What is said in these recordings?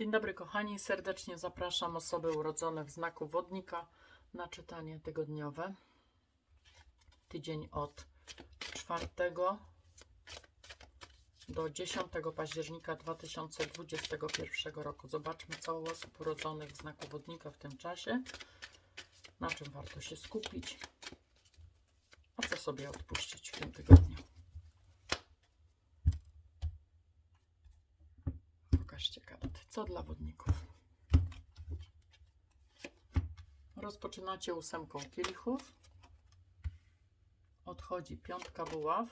Dzień dobry kochani, serdecznie zapraszam osoby urodzone w znaku wodnika na czytanie tygodniowe. Tydzień od 4 do 10 października 2021 roku. Zobaczmy, co u osób urodzonych w znaku wodnika w tym czasie, na czym warto się skupić, a co sobie odpuścić w tym tygodniu. Pokażcie karty. Co dla wodników? Rozpoczynacie ósemką kielichów. Odchodzi piątka buław.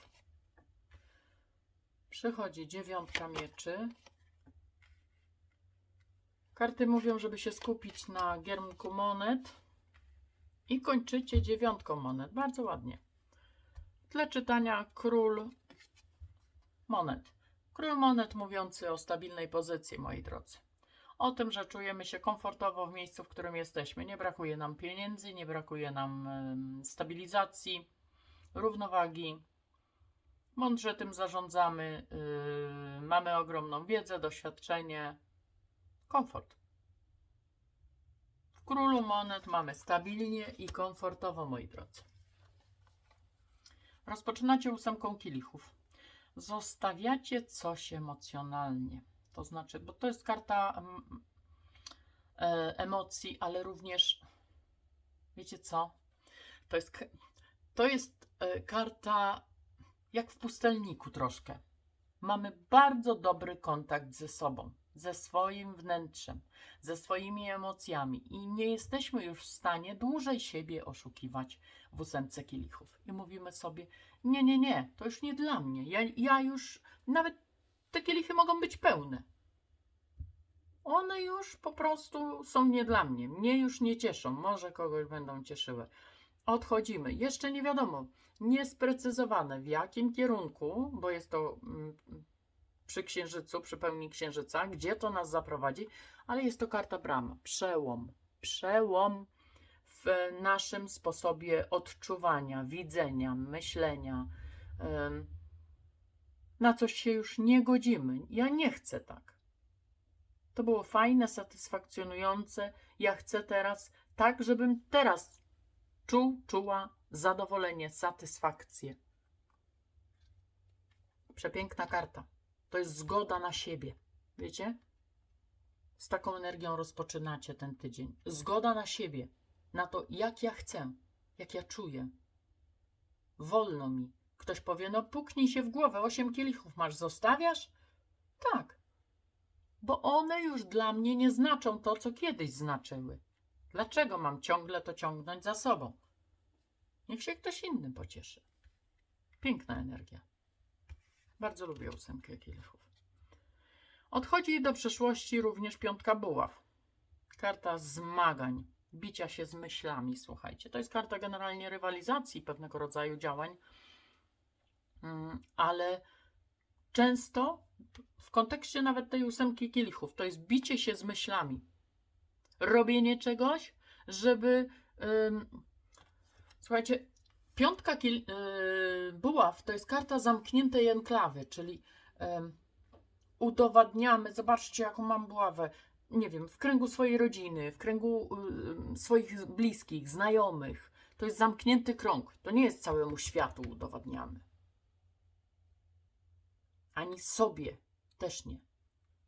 Przychodzi dziewiątka mieczy. Karty mówią, żeby się skupić na giermku monet. I kończycie dziewiątką monet. Bardzo ładnie. W tle czytania król monet. Król monet mówiący o stabilnej pozycji, moi drodzy. O tym, że czujemy się komfortowo w miejscu, w którym jesteśmy. Nie brakuje nam pieniędzy, nie brakuje nam stabilizacji, równowagi. Mądrze tym zarządzamy. yy, mamy ogromną wiedzę, doświadczenie, komfort. W królu monet mamy stabilnie i komfortowo, moi drodzy. Rozpoczynacie ósemką kielichów zostawiacie coś emocjonalnie. To znaczy, bo to jest karta mm, e, emocji, ale również, wiecie co? To jest, to jest e, karta jak w pustelniku troszkę. Mamy bardzo dobry kontakt ze sobą, ze swoim wnętrzem, ze swoimi emocjami i nie jesteśmy już w stanie dłużej siebie oszukiwać w ósemce kielichów. I mówimy sobie, nie, nie, nie, to już nie dla mnie. Ja, ja już, nawet te kielichy mogą być pełne. One już po prostu są nie dla mnie. Mnie już nie cieszą. Może kogoś będą cieszyły. Odchodzimy. Jeszcze nie wiadomo, niesprecyzowane w jakim kierunku, bo jest to mm, przy księżycu, przy pełni księżyca, gdzie to nas zaprowadzi, ale jest to karta brama. Przełom. Przełom w naszym sposobie odczuwania, widzenia, myślenia. Em, Na coś się już nie godzimy. Ja nie chcę tak. To było fajne, satysfakcjonujące. Ja chcę teraz tak, żebym teraz czuł, czuła zadowolenie, satysfakcję. Przepiękna karta. To jest zgoda na siebie. Wiecie? Z taką energią rozpoczynacie ten tydzień. Zgoda na siebie na to, jak ja chcę, jak ja czuję. Wolno mi. Ktoś powie, no puknij się w głowę, osiem kielichów masz, zostawiasz? Tak. Bo one już dla mnie nie znaczą to, co kiedyś znaczyły. Dlaczego mam ciągle to ciągnąć za sobą? Niech się ktoś inny pocieszy. Piękna energia. Bardzo lubię ósemkę kielichów. Odchodzi do przeszłości również piątka buław. Karta zmagań, bicia się z myślami, słuchajcie. To jest karta generalnie rywalizacji, pewnego rodzaju działań, ale często w kontekście nawet tej ósemki kielichów to jest bicie się z myślami. Robienie czegoś, żeby. słuchajcie, piątka kiel, yy, buław to jest karta zamkniętej enklawy, czyli ym, udowadniamy, zobaczcie jaką mam buławę, nie wiem, w kręgu swojej rodziny, w kręgu y, swoich bliskich, znajomych. To jest zamknięty krąg. To nie jest całemu światu udowadniamy. Ani sobie też nie.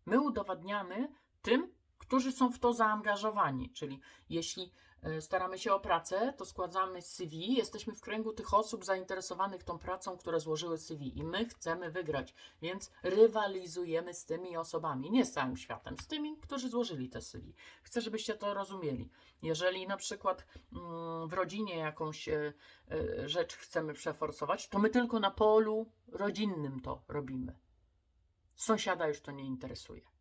My udowadniamy tym, którzy są w to zaangażowani. Czyli jeśli y, staramy się o pracę, to składamy CV, jesteśmy w kręgu tych osób zainteresowanych tą pracą, które złożyły CV i my chcemy wygrać, więc rywalizujemy z tymi osobami, nie z całym światem, z tymi, którzy złożyli te CV. Chcę, żebyście to rozumieli. Jeżeli na przykład mm, w rodzinie jakąś e, e, rzecz chcemy przeforsować, to my tylko na polu rodzinnym to robimy. Sąsiada już to nie interesuje.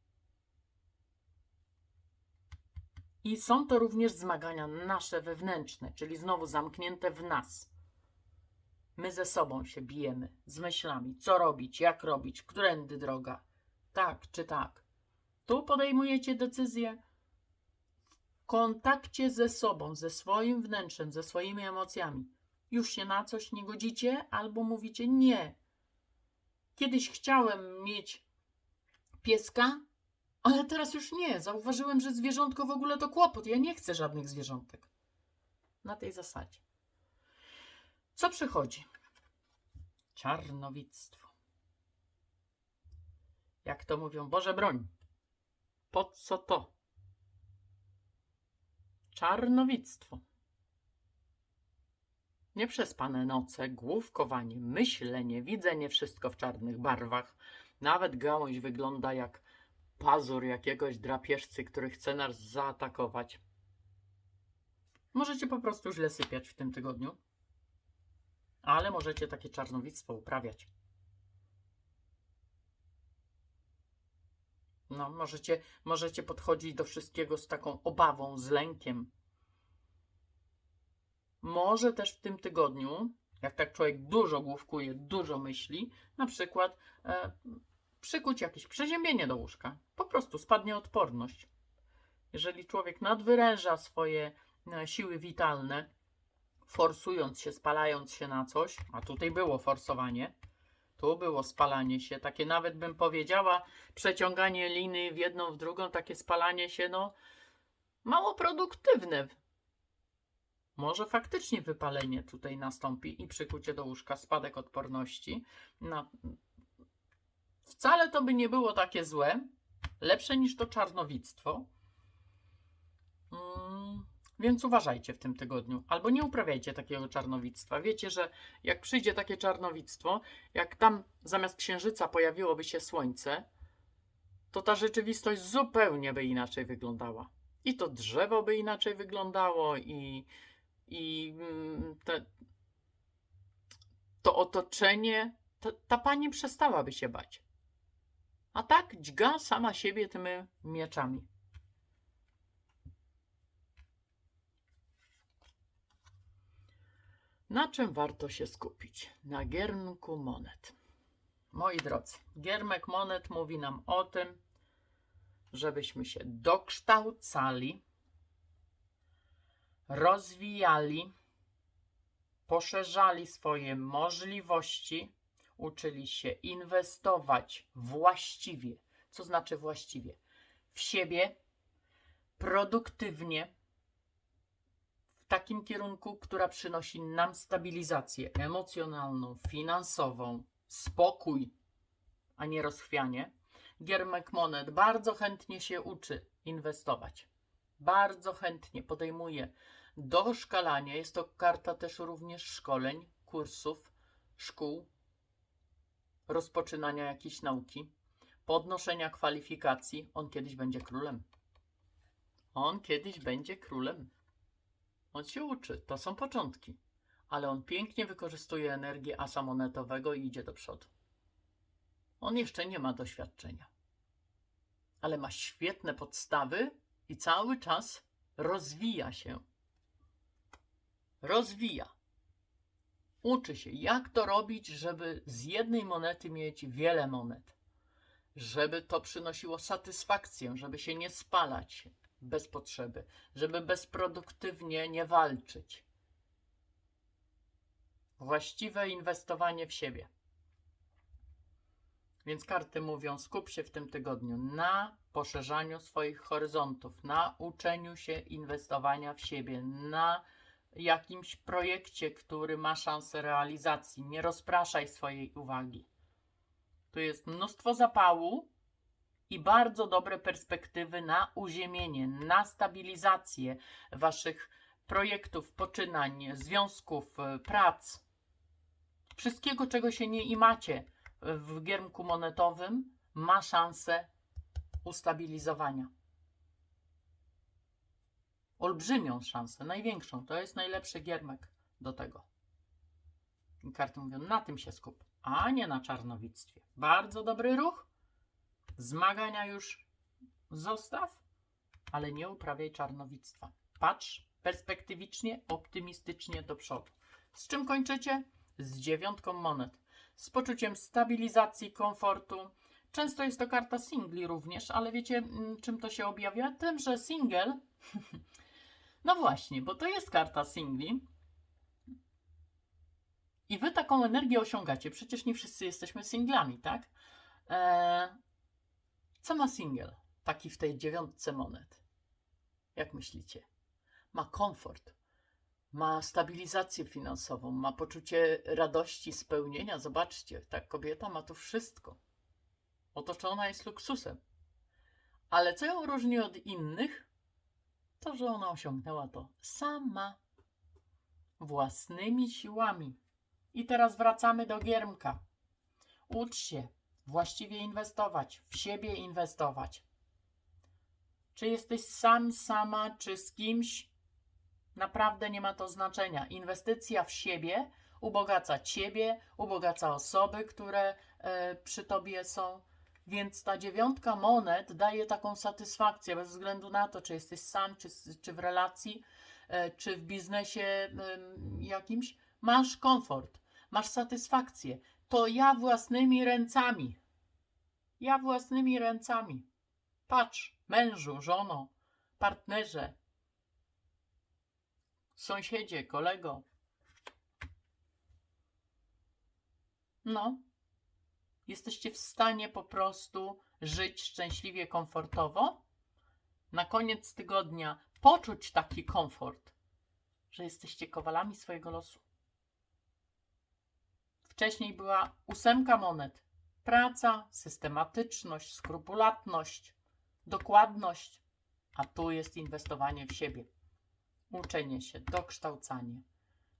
I są to również zmagania nasze wewnętrzne, czyli znowu zamknięte w nas. My ze sobą się bijemy, z myślami, co robić, jak robić, którędy droga, tak czy tak. Tu podejmujecie decyzję w kontakcie ze sobą, ze swoim wnętrzem, ze swoimi emocjami. Już się na coś nie godzicie, albo mówicie nie. Kiedyś chciałem mieć pieska, Ale teraz już nie. Zauważyłem, że zwierzątko w ogóle to kłopot. Ja nie chcę żadnych zwierzątek. Na tej zasadzie. Co przychodzi? Czarnowictwo. Jak to mówią, Boże broń. Po co to? Czarnowictwo. Nieprzespane noce, główkowanie, myślenie, widzenie wszystko w czarnych barwach. Nawet gałąź wygląda jak pazur jakiegoś drapieżcy, który chce nas zaatakować. Możecie po prostu źle sypiać w tym tygodniu, ale możecie takie czarnowictwo uprawiać. No, możecie, możecie podchodzić do wszystkiego z taką obawą, z lękiem. Może też w tym tygodniu, jak tak człowiek dużo główkuje, dużo myśli, na przykład e, przykuć jakieś przeziębienie do łóżka. Po prostu spadnie odporność. Jeżeli człowiek nadwyręża swoje e, siły witalne, forsując się, spalając się na coś, a tutaj było forsowanie, tu było spalanie się, takie nawet bym powiedziała, przeciąganie liny w jedną, w drugą, takie spalanie się, no, mało produktywne. Może faktycznie wypalenie tutaj nastąpi i przykucie do łóżka, spadek odporności. No, wcale to by nie było takie złe, lepsze niż to czarnowictwo. Mm, więc uważajcie w tym tygodniu, albo nie uprawiajcie takiego czarnowictwa. Wiecie, że jak przyjdzie takie czarnowictwo, jak tam zamiast księżyca pojawiłoby się słońce, to ta rzeczywistość zupełnie by inaczej wyglądała. I to drzewo by inaczej wyglądało, i, i mm, te, to otoczenie, ta, ta pani przestałaby się bać. A tak dźga sama siebie tymi mieczami. Na czym warto się skupić? Na giermku monet. Moi drodzy, giermek monet mówi nam o tym, żebyśmy się dokształcali, rozwijali, poszerzali swoje możliwości, uczyli się inwestować właściwie. Co znaczy właściwie? W siebie, produktywnie, w takim kierunku, która przynosi nam stabilizację emocjonalną, finansową, spokój, a nie rozchwianie. Giermek Monet bardzo chętnie się uczy inwestować. Bardzo chętnie podejmuje doszkalanie. Jest to karta też również szkoleń, kursów, szkół, rozpoczynania jakiejś nauki, podnoszenia kwalifikacji. On kiedyś będzie królem. On kiedyś będzie królem. On się uczy, to są początki, ale on pięknie wykorzystuje energię asa monetowego i idzie do przodu. On jeszcze nie ma doświadczenia, ale ma świetne podstawy i cały czas rozwija się. Rozwija. Uczy się, jak to robić, żeby z jednej monety mieć wiele monet. Żeby to przynosiło satysfakcję, żeby się nie spalać bez potrzeby, żeby bezproduktywnie nie walczyć. Właściwe inwestowanie w siebie. Więc karty mówią: skup się w tym tygodniu na poszerzaniu swoich horyzontów, na uczeniu się inwestowania w siebie, na jakimś projekcie, który ma szansę realizacji. Nie rozpraszaj swojej uwagi. Tu jest mnóstwo zapału i bardzo dobre perspektywy na uziemienie, na stabilizację waszych projektów, poczynań, związków, prac. Wszystkiego, czego się nie imacie w giermku monetowym, ma szansę ustabilizowania. Olbrzymią szansę, największą. To jest najlepszy giermek do tego. I karty mówią, na tym się skup, a nie na czarnowictwie. Bardzo dobry ruch. Zmagania już zostaw, ale nie uprawiaj czarnowictwa. Patrz perspektywicznie, optymistycznie do przodu. Z czym kończycie? Z dziewiątką monet. Z poczuciem stabilizacji, komfortu. Często jest to karta singli również, ale wiecie mm, czym to się objawia? Tym, że single. no właśnie, bo to jest karta singli. I wy taką energię osiągacie. Przecież nie wszyscy jesteśmy singlami, tak? Eee, co ma single? taki w tej dziewiątce monet? Jak myślicie? Ma komfort, ma stabilizację finansową, ma poczucie radości, spełnienia. Zobaczcie, ta kobieta ma tu wszystko. Otoczona jest luksusem. Ale co ją różni od innych? Że ona osiągnęła to sama, własnymi siłami. I teraz wracamy do giermka. Ucz się właściwie inwestować, w siebie inwestować. Czy jesteś sam, sama, czy z kimś? Naprawdę nie ma to znaczenia. Inwestycja w siebie ubogaca ciebie, ubogaca osoby, które e, przy tobie są. Więc ta dziewiątka monet daje taką satysfakcję, bez względu na to, czy jesteś sam, czy, czy w relacji, e, czy w biznesie jakimś. Masz komfort, masz satysfakcję. To ja własnymi ręcami. Ja własnymi ręcami. Patrz, mężu, żono, partnerze, sąsiedzie, kolego. No, jesteście w stanie po prostu żyć szczęśliwie, komfortowo. Na koniec tygodnia poczuć taki komfort, że jesteście kowalami swojego losu. Wcześniej była ósemka monet. Praca, systematyczność, skrupulatność, dokładność, a tu jest inwestowanie w siebie. Uczenie się, dokształcanie,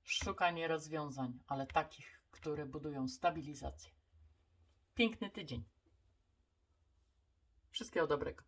szukanie rozwiązań, ale takich, które budują stabilizację. Piękny tydzień. Wszystkiego dobrego.